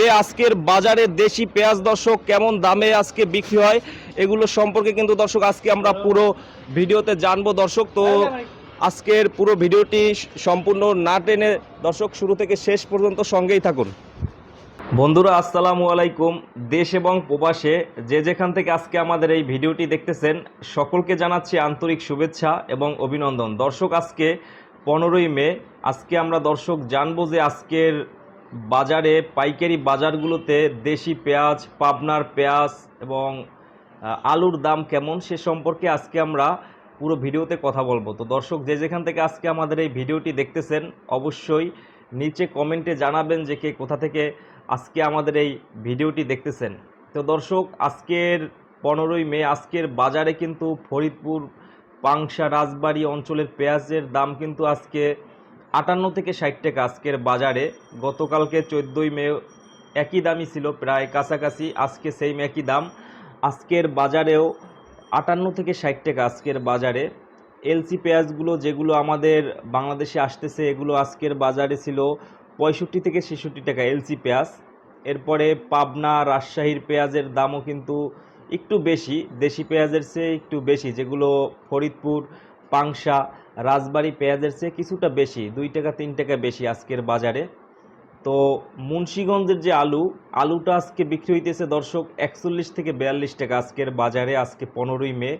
মে আজকের বাজারে দেশি পেঁয়াজ দর্শক কেমন দামে আজকে বিক্রি হয়? এগুলো সম্পর্কে কিন্তু দর্শক আজকে আমরা পুরো ভিডিওতে জানব। দর্শক, তো আজকের পুরো ভিডিওটি সম্পূর্ণ না টেনে দর্শক শুরু থেকে শেষ পর্যন্ত সঙ্গেই থাকুন। বন্ধুরা, আসসালামু আলাইকুম। দেশ এবং প্রবাসে যে যেখান থেকে আজকে আমাদের এই ভিডিওটি দেখতেছেন, সকলকে জানাচ্ছি আন্তরিক শুভেচ্ছা এবং অভিনন্দন। দর্শক, আজকে পনেরোই মে। আজকে আমরা দর্শক জানব যে আজকের বাজারে পাইকারি বাজারগুলোতে দেশি পেঁয়াজ, পাবনার পেঁয়াজ এবং আলুর দাম কেমন সে সম্পর্কে আজকে আমরা পুরো ভিডিওতে কথা বলব। তো দর্শক, যে যেখান থেকে আজকে আমাদের এই ভিডিওটি দেখতেছেন, অবশ্যই নিচে কমেন্টে জানাবেন যে কে কোথা থেকে আজকে আমাদের এই ভিডিওটি দেখতেছেন। তো দর্শক, আজকের পনেরোই মে, আজকের বাজারে কিন্তু ফরিদপুর, পাংশা, রাজবাড়ি অঞ্চলের পেঁয়াজের দাম কিন্তু আজকে আটান্ন থেকে ষাট টাকা আজকের বাজারে। গতকালকে চোদ্দোই মে একই দামই ছিল, প্রায় কাছাকাছি আজকে সেম একই দাম। আজকের বাজারেও আটান্ন থেকে ষাট টাকা আজকের বাজারে। এলসি পেঁয়াজগুলো যেগুলো আমাদের বাংলাদেশে আসতেছে, এগুলো আজকের বাজারে ছিল পঁয়ষট্টি থেকে ছেষট্টি টাকা এলসি পেঁয়াজ। এরপরে পাবনা, রাজশাহীর পেঁয়াজের দামও কিন্তু একটু বেশি, দেশি পেঁয়াজের চেয়ে একটু বেশি, যেগুলো ফরিদপুর, পাংশা রাজবাড়ী পেঁয়াজের চেয়ে কিছুটা বেশি, দুই টাকা, তিন টাকা বেশি আজকের বাজারে। তো মুন্সীগঞ্জের যে আলু, আলুটা আজকে বিক্রি হইতেছে দর্শক একচল্লিশ থেকে বিয়াল্লিশ টাকা আজকের বাজারে, আজকে পনেরোই মে।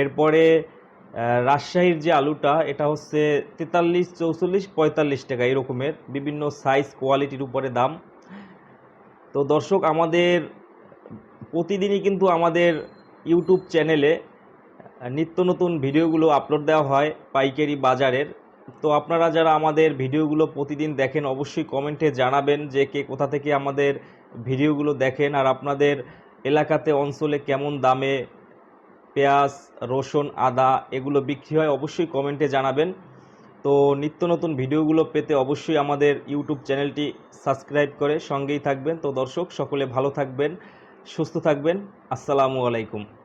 এরপরে রাজশাহীর যে আলুটা, এটা হচ্ছে তেতাল্লিশ, চৌচল্লিশ, পঁয়তাল্লিশ টাকা এরকমের, বিভিন্ন সাইজ কোয়ালিটির উপরে দাম। তো দর্শক, আমাদের প্রতিদিনই কিন্তু আমাদের ইউটিউব চ্যানেলে নিত্য নতুন ভিডিওগুলো আপলোড দেওয়া হয় পাইকারি বাজারের। তো আপনারা যারা আমাদের ভিডিওগুলো প্রতিদিন দেখেন, অবশ্যই কমেন্টে জানাবেন যে কে কোথা থেকে আমাদের ভিডিওগুলো দেখেন আর আপনাদের এলাকাতে, অঞ্চলে কেমন দামে পেঁয়াজ, রসুন, আদা এগুলো বিক্রি হয়, অবশ্যই কমেন্টে জানাবেন। তো নিত্য নতুন ভিডিওগুলো পেতে অবশ্যই আমাদের ইউটিউব চ্যানেলটি সাবস্ক্রাইব করে সঙ্গেই থাকবেন। তো দর্শক, সকলে ভালো থাকবেন, সুস্থ থাকবেন। আসসালামু আলাইকুম।